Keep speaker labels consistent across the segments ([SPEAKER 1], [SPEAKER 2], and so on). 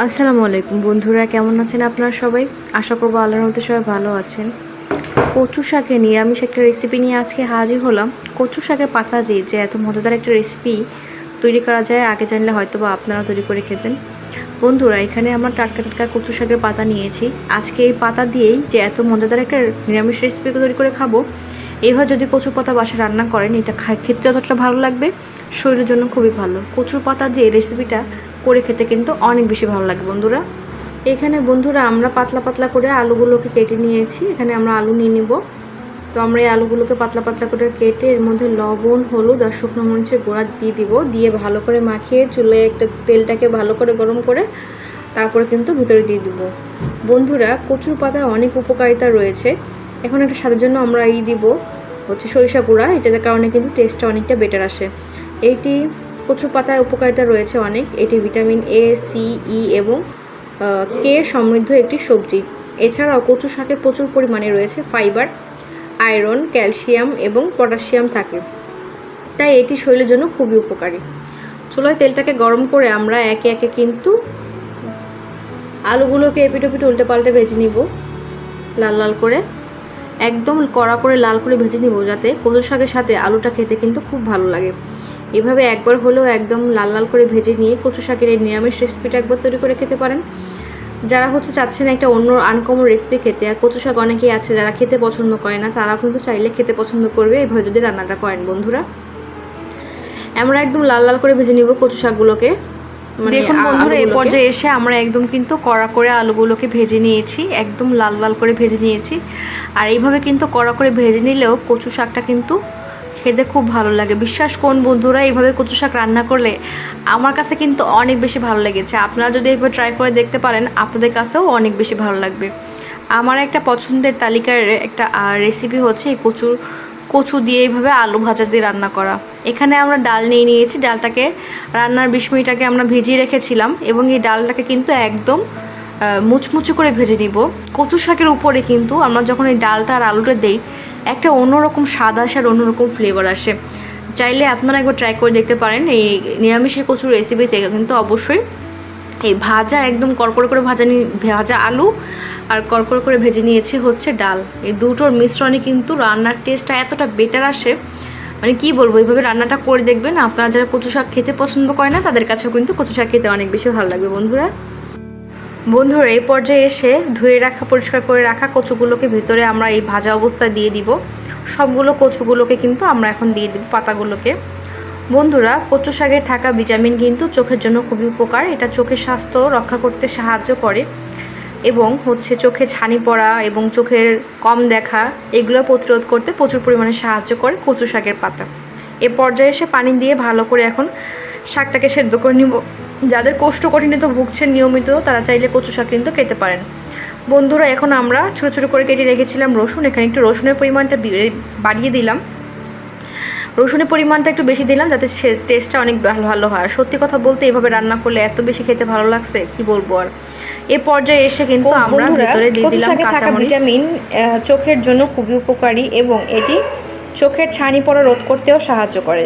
[SPEAKER 1] আসসালামু আলাইকুম বন্ধুরা, কেমন আছেন আপনারা সবাই? আশা করব আল্লাহর মধ্যে সবাই ভালো আছেন। কচু শাকের নিরামিষ একটা রেসিপি নিয়ে আজকে হাজির হলাম। কচু শাকের পাতা দিয়ে যে এত মজাদার একটা রেসিপি তৈরি করা যায়, আগে জানলে হয়তো বা আপনারা তৈরি করে খেতেন। বন্ধুরা, এখানে আমরা টাটকা টাটকা কচু শাকের পাতা নিয়েছি। আজকে এই পাতা দিয়েই যে এত মজাদার একটা নিরামিষ রেসিপি তৈরি করে খাব এইভাবে যদি কচু পাতা বাসা রান্না করেন, এটা খেতে যতটা ভালো লাগবে, শরীরের জন্য খুবই ভালো। কচুর পাতা দিয়ে রেসিপিটা করে খেতে কিন্তু অনেক বেশি ভালো লাগে বন্ধুরা। এখানে বন্ধুরা আমরা পাতলা পাতলা করে আলুগুলোকে কেটে নিয়েছি। এখানে আমরা আলু নিয়ে নিব। তো আমরা এই আলুগুলোকে পাতলা পাতলা করে কেটে এর মধ্যে লবণ, হলুদ আর শুকনো মরিচের গোড়া দিয়ে দিব। দিয়ে ভালো করে মাখিয়ে চুলে একটা তেলটাকে ভালো করে গরম করে তারপরে কিন্তু ভিতরে দিয়ে দিব। বন্ধুরা, কচুর পাতায় অনেক উপকারিতা রয়েছে। এখন একটা স্বাদের জন্য আমরা এই দিব হচ্ছে সরিষা গুঁড়া। এটার কারণে কিন্তু টেস্টটা অনেকটা বেটার আসে। এইটি কচুর পাতায় উপকারিতা রয়েছে অনেক। এটি ভিটামিন এ সি ই এবং কে সমৃদ্ধ একটি সবজি। এছাড়াও কচু শাকের প্রচুর পরিমাণে রয়েছে ফাইবার, আয়রন, ক্যালসিয়াম এবং পটাশিয়াম থাকে। তাই এটি শরীরের জন্য খুবই উপকারী। চুলোয় তেলটাকে গরম করে আমরা একে একে কিন্তু আলুগুলোকে এপিটোপিট উল্টে পাল্টে ভেজে নিব। লাল লাল করে, একদম কড়া করে লাল করে ভেজে নিব যাতে কচু শাকের সাথে আলুটা খেতে কিন্তু খুব ভালো লাগে। এভাবে একবার হলেও একদম লাল লাল করে ভেজে নিয়ে কচু শাকের এই নিরামিষ রেসিপিটা একবার তৈরি করে খেতে পারেন। যারা হচ্ছে চাচ্ছেন একটা অন্য আনকমন রেসিপি খেতে আর কচু শাক অনেকেই আছে যারা খেতে পছন্দ করে না তারাও কিন্তু চাইলে খেতে পছন্দ করবে এভাবে যদি রান্নাটা করেন বন্ধুরা। আমরা একদম লাল লাল করে ভেজে নিব কচু শাকগুলোকে মানে দেখুন বন্ধুরা এই পর্যায়ে এসে আমরা একদম কিন্তু কড়া করে আলুগুলোকে ভেজে নিয়েছি একদম লাল লাল করে ভেজে নিয়েছি। আর এইভাবে কিন্তু কড়া করে ভেজে নিলেও কচু শাকটা কিন্তু খেতে খুব ভালো লাগে। বিশ্বাস কোন বন্ধুরা, এইভাবে কচু শাক রান্না করলে আমার কাছে কিন্তু অনেক বেশি ভালো লেগেছে। আপনারা যদি একবার ট্রাই করে দেখতে পারেন, আপনাদের কাছেও অনেক বেশি ভালো লাগবে। আমার একটা পছন্দের তালিকার একটা রেসিপি হচ্ছে এই কচুর কচু দিয়ে এইভাবে আলু ভাজা দিয়ে রান্না করা। এখানে আমরা ডাল নিয়ে নিয়েছি। ডালটাকে রান্নার বিশ মিনিট আগে আমরা ভিজিয়ে রেখেছিলাম এবং এই ডালটাকে কিন্তু একদম মুচমুচু করে ভেজে নিব। কচু শাকের উপরে কিন্তু আমরা যখন এই ডালটা আর আলুটা দেই, একটা অন্যরকম স্বাদ আসে আর অন্যরকম ফ্লেভার আসে। চাইলে আপনারা একবার ট্রাই করে দেখতে পারেন। এই নিরামিষের কচুর রেসিপিতে কিন্তু অবশ্যই এই ভাজা একদম কড়কড়ে করে ভাজা ভাজা আলু আর কড়কড়ে করে ভেজে নিয়েছি হচ্ছে ডাল। এই দুটোর মিশ্রণে কিন্তু রান্নার টেস্টটা এতটা বেটার আসে। মানে কি বলব, এইভাবে রান্নাটা করে দেখবেন। আপনারা যারা কচু শাক খেতে পছন্দ করে না, তাদের কাছেও কিন্তু কচু শাক খেতে অনেক বেশি ভালো লাগবে বন্ধুরা। বন্ধুরা, এই পর্যায়ে এসে ধুয়ে রাখা, পরিষ্কার করে রাখা কচুগুলোকে ভিতরে আমরা এই ভাজা অবস্থায় দিয়ে দিব। সবগুলো কচুগুলোকে কিন্তু আমরা এখন দিয়ে দিব পাতাগুলোকে। বন্ধুরা, কচু শাকে থাকা ভিটামিন কিন্তু চোখের জন্য খুবই উপকার। এটা চোখের স্বাস্থ্য রক্ষা করতে সাহায্য করে এবং হচ্ছে চোখে ছানি পড়া এবং চোখের কম দেখা, এগুলো প্রতিরোধ করতে প্রচুর পরিমাণে সাহায্য করে কচু শাকের পাতা। এ পর্যায়ে এসে পানি দিয়ে ভালো করে এখন শাকটাকে সেদ্ধ করে নিব। যাদের কোষ্ঠকাঠিন্যতে ভুগছেন নিয়মিত তারা চাইলে কচু শাক কিন্তু খেতে পারেন। বন্ধুরা এখন আমরা ছোটো ছোটো করে কেটে রেখেছিলাম রসুন। এখানে একটু রসুনের পরিমাণটা বাড়িয়ে দিলাম। রসুনের পরিমাণটা একটু বেশি দিলাম যাতে সে টেস্টটা অনেক ভালো ভালো হয়। সত্যি কথা বলতে এভাবে রান্না করলে এত বেশি খেতে ভালো লাগছে কি বলব আর? এ পর্যায়ে এসে কিন্তু আমরা ভিতরে দিয়ে দিলাম কাঁচামরিচ। ভিটামিন চোখের জন্য খুবই উপকারী এবং এটি চোখের ছানি পড়া রোধ করতেও সাহায্য করে।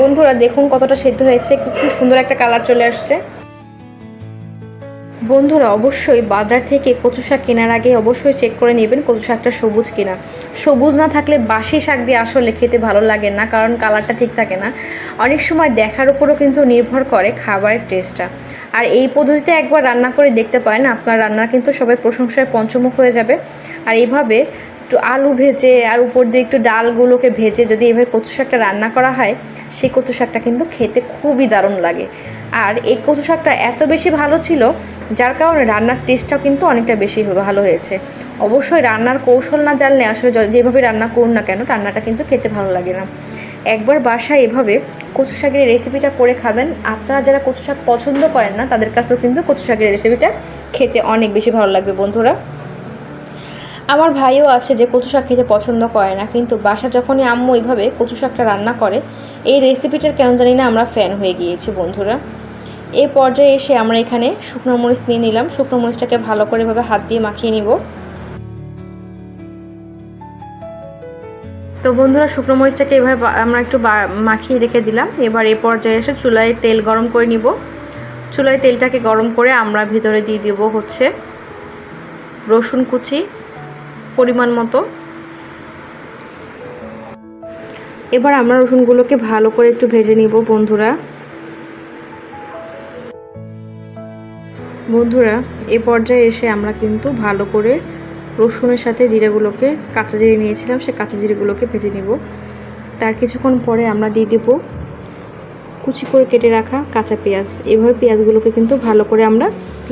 [SPEAKER 1] বন্ধুরা, দেখুন কতটা সেদ্ধ হয়েছে, খুব সুন্দর একটা কালার চলে আসছে। বন্ধুরা, অবশ্যই বাজার থেকে কচু শাক কেনার আগে অবশ্যই চেক করে নেবেন কচু শাকটা সবুজ কিনা। সবুজ না থাকলে বাসি শাক দিয়ে আসলে খেতে ভালো লাগে না, কারণ কালারটা ঠিক থাকে না। অনেক সময় দেখার উপরও কিন্তু নির্ভর করে খাবারের টেস্টটা আর এই পদ্ধতিতে একবার রান্না করে দেখতে পারেন, আপনার রান্না কিন্তু সবাই প্রশংসায় পঞ্চমুখ হয়ে যাবে। আর এইভাবে একটু আলু ভেজে আর উপর দিয়ে একটু ডালগুলোকে ভেজে যদি এভাবে কচু শাকটা রান্না করা হয়, সেই কচু শাকটা কিন্তু খেতে খুবই দারুণ লাগে। আর এই কচু শাকটা এত বেশি ভালো ছিল, যার কারণে রান্নার টেস্টটাও কিন্তু অনেকটা বেশি ভালো হয়েছে। অবশ্যই রান্নার কৌশল না জানলে আসলে যেভাবে রান্না করুন না কেন, রান্নাটা কিন্তু খেতে ভালো লাগে না। একবার বাসায় এভাবে কচু শাকের রেসিপিটা করে খাবেন, আপনারা যারা কচু শাক পছন্দ করেন না, তাদের কাছেও কিন্তু কচু শাকের রেসিপিটা খেতে অনেক বেশি ভালো লাগবে বন্ধুরা। আমার ভাইও আছে যে কচু শাক খেতে পছন্দ করে না, কিন্তু বাসা যখনই আম্মু এইভাবে কচু শাকটা রান্না করে, এই রেসিপিটার কেন জানি না আমরা ফ্যান হয়ে গিয়েছি বন্ধুরা। এ পর্যায়ে এসে আমরা এখানে শুকনো মরিচ নিয়ে নিলাম, শুকনো মরিচটাকে ভালো করে এভাবে হাত দিয়ে মাখিয়ে নিব। তো বন্ধুরা, শুকনো মরিচটাকে এভাবে আমরা একটু মাখিয়ে রেখে দিলাম। এবার এই পর্যায়ে এসে চুলায় তেল গরম করে নিব। চুলায় তেলটাকে গরম করে আমরা ভিতরে দিয়ে দেব হচ্ছে রসুন কুচি পরিমাণ মতো। এবার আমরা রসুনগুলোকে ভালো করে একটু ভেজে নিব, বন্ধুরা। বন্ধুরা, এ পর্যায়ে এসে আমরা কিন্তু ভালো করে রসুনের সাথে জিরেগুলোকে, কাঁচা জিরে নিয়েছিলাম, সে কাঁচা জিরেগুলোকে ভেজে নিব। তার কিছুক্ষণ পরে আমরা দিয়ে দেব কুচি করে কেটে রাখা কাঁচা পেঁয়াজ। এভাবে পেঁয়াজগুলোকে কিন্তু ভালো করে আমরা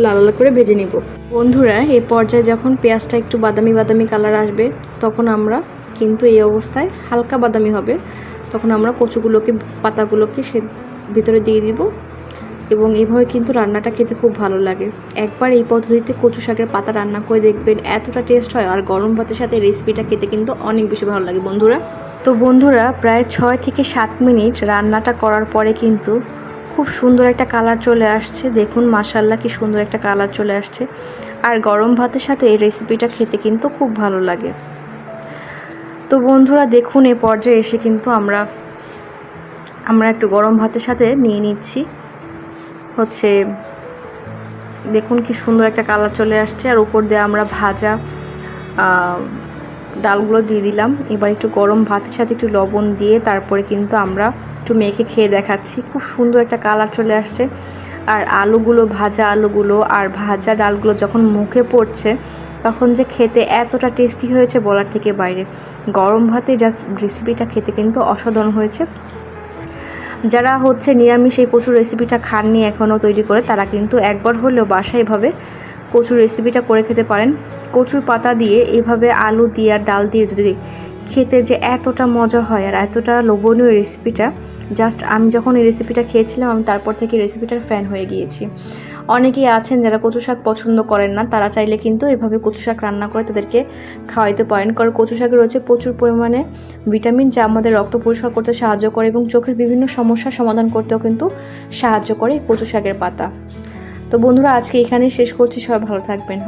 [SPEAKER 1] লাল লাল করে ভেজে নিব। বন্ধুরা এই পর্যায়ে যখন পেঁয়াজটা একটু বাদামি বাদামি কালার আসবে, তখন আমরা কিন্তু এই অবস্থায় হালকা বাদামি হবে। তখন আমরা কচুগুলোকে, পাতাগুলোকে সে ভিতরে দিয়ে দিব এবং এইভাবে কিন্তু রান্নাটা খেতে খুব ভালো লাগে। একবার এই পদ্ধতিতে কচু শাকের পাতা রান্না করে দেখবেন, এতটা টেস্ট হয় আর গরম ভাতের সাথে রেসিপিটা খেতে কিন্তু অনেক বেশি ভালো লাগে। বন্ধুরা তো বন্ধুরা, প্রায় ছয় থেকে সাত মিনিট রান্নাটা করার পরে কিন্তু খুব সুন্দর একটা কালার চলে আসছে। দেখুন মাসাল্লাহ কি সুন্দর একটা কালার চলে আসছে। আর গরম ভাতের সাথে এই রেসিপিটা খেতে কিন্তু খুব ভালো লাগে। তো বন্ধুরা, দেখুন, এ পর্যায়ে এসে কিন্তু আমরা আমরা একটু গরম ভাতের সাথে নিয়ে নিচ্ছি। হচ্ছে, দেখুন কি সুন্দর একটা কালার চলে আসছে। আর উপর দিয়ে আমরা ভাজা ডালগুলো দিয়ে দিলাম। এবার একটু গরম ভাতের সাথে একটু লবণ দিয়ে তারপরে কিন্তু আমরা একটু মেখে খেয়ে দেখাচ্ছি। খুব সুন্দর একটা কালার চলে আসছে। আর আলুগুলো, ভাজা আলুগুলো আর ভাজা ডালগুলো যখন মুখে পড়ছে, তখন যে খেতে এতটা টেস্টি হয়েছে বলার থেকে বাইরে। গরম ভাতে জাস্ট রেসিপিটা খেতে কিন্তু অসাধারণ হয়েছে। যারা হচ্ছে নিরামিষ এই কচুর রেসিপিটা খাননি এখনও তৈরি করে, তারা কিন্তু একবার হলেও বাসায় এভাবে কচুর রেসিপিটা করে খেতে পারেন। কচুর পাতা দিয়ে এভাবে আলু দিয়ে আর ডাল দিয়ে যদি খেতে যে এতটা মজা হয় আর এতটা লোভনীয় রেসিপিটা, জাস্ট আমি যখন এই রেসিপিটা খেয়েছিলাম, আমি তারপর থেকে রেসিপিটার ফ্যান হয়ে গিয়েছি। অনেকেই আছেন যারা কচু শাক পছন্দ করেন না, তারা চাইলে কিন্তু এভাবে কচু শাক রান্না করে তাদেরকে খাওয়াইতে পারেন। কারণ কচু শাকে রয়েছে প্রচুর পরিমাণে ভিটামিন, যা আমাদের রক্ত পরিষ্কার করতে সাহায্য করে এবং চোখের বিভিন্ন সমস্যার সমাধান করতেও কিন্তু সাহায্য করে কচু শাকের পাতা। তো বন্ধুরা আজকে এখানে শেষ করছি। সবাই ভালো থাকবেন।